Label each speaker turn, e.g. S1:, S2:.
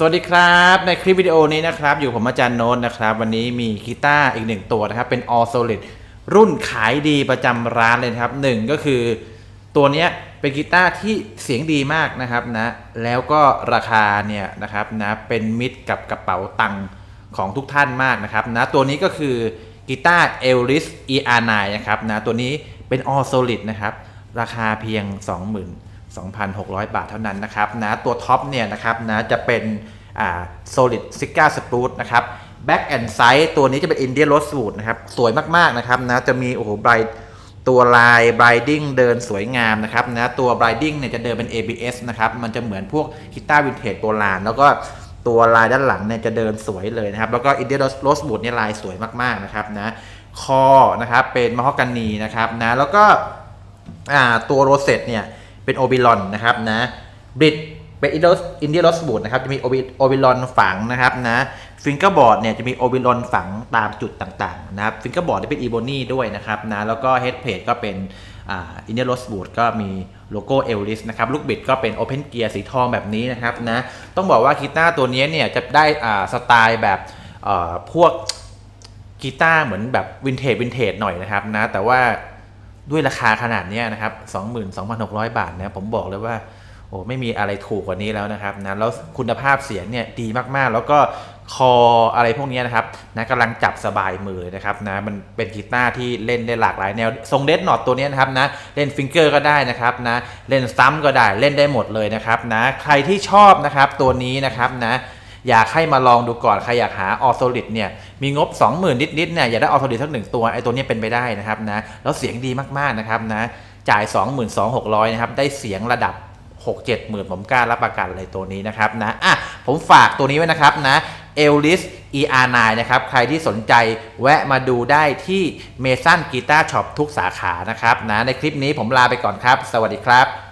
S1: สวัสดีครับ ในคลิปวิดีโอนี้นะครับ อยู่ผมอาจารย์โน้ตนะครับ วันนี้มีกีตาร์อีกหนึ่งตัวนะครับ เป็น All Solid รุ่นขายดีประจำร้านเลยครับหนึ่งก็คือ ตัวนี้เป็นกีตาร์ที่เสียงดีมากนะครับนะ แล้วก็ราคาเนี่ยนะครับนะเป็นมิตรกับกระเป๋าตังค์ของทุกท่านมากนะครับนะตัวนี้ก็คือกีตาร์ Elris ER9 นะครับนะตัวนี้เป็น All Solid นะครับราคาเพียง 20,000 2,600 บาทเท่านั้นนะครับนะตัวท็อปเนี่ยนะครับนะจะเป็นอ่า solid s i g a spruce นะครับ back and side ตัวนี้จะเป็น Indian rosewood นะครับ สวยมากๆนะครับนะจะมีโอ้โห bright ตัวลาย briding เดินสวยงามนะครับนะตัว briding เนี่ยจะเดินเป็น ABS นะครับมันจะเหมือนพวกกีตาร์วินเทจโบราณแล้วก็ตัวลายด้านหลังเนี่ยจะเดินสวยเลยนะครับ แล้วก็ Indian rosewood เนี่ยลายสวยมากๆนะครับนะคอนะครับเป็นมะฮอกกานีนะครับนะแล้วก็อ่าตัวโรเซตเนี่ย เป็นโอบิลอนนะครับนะบริดเป็นอินเดียรอสบูดนะครับจะมีโอบิลอนฝังนะครับนะฟิงเกอร์บอร์ดเนี่ยจะมีโอบิลอนฝังตามจุดต่างๆนะครับฟิงเกอร์บอร์ดเป็นอีโบนี่ด้วยนะครับนะแล้วก็เฮดเพจก็เป็นอินเดียรอสบูดก็มีโลโก้เอลลิสนะครับลูกบิดก็เป็นโอเพนเกียร์สีทองแบบนี้นะครับนะต้องบอกว่ากีตาร์ตัวนี้เนี่ยจะได้อ่าสไตล์แบบพวกกีตาร์เหมือนแบบวินเทจวินเทจหน่อยนะครับนะแต่ว่า ด้วยราคาขนาดนี้นะครับ 22,600 บาทนะผมบอกเลยว่าโอ้ไม่มีอะไรถูกกว่านี้แล้วนะครับนะแล้วคุณภาพเสียงเนี่ยดีมากๆ แล้วก็คออะไรพวกนี้นะครับนะกำลังจับสบายมือเลยนะครับนะมันเป็นกีตาร์ที่เล่นได้หลากหลายแนว ทรงเดดนอตตัวนี้นะครับนะเล่นฟิงเกอร์ก็ได้นะครับนะเล่นซัมก็ได้เล่นได้หมดเลยนะครับนะใครที่ชอบนะครับตัวนี้นะครับนะ อยากให้มาลองดูก่อนใครอยากหาออโซลิดเนี่ยมีงบ 20,000 นิดๆเนี่ยอยากได้ออโซลิดสักหนึ่งตัวไอ้ตัวนี้เป็นไปได้นะครับนะแล้วเสียงดีมากๆนะครับนะจ่าย 22,600นะครับได้เสียงระดับ6 7หมื่นผมกล้ารับประกันเลยตัวนี้นะครับนะอะผมฝากตัวนี้ไว้นะครับนะ Ellis ER9 นะครับ ใครที่สนใจแวะมาดูได้ที่เมซันกีตาร์ช็อปทุกสาขานะครับนะในคลิปนี้ผมลาไปก่อนครับ สวัสดีครับ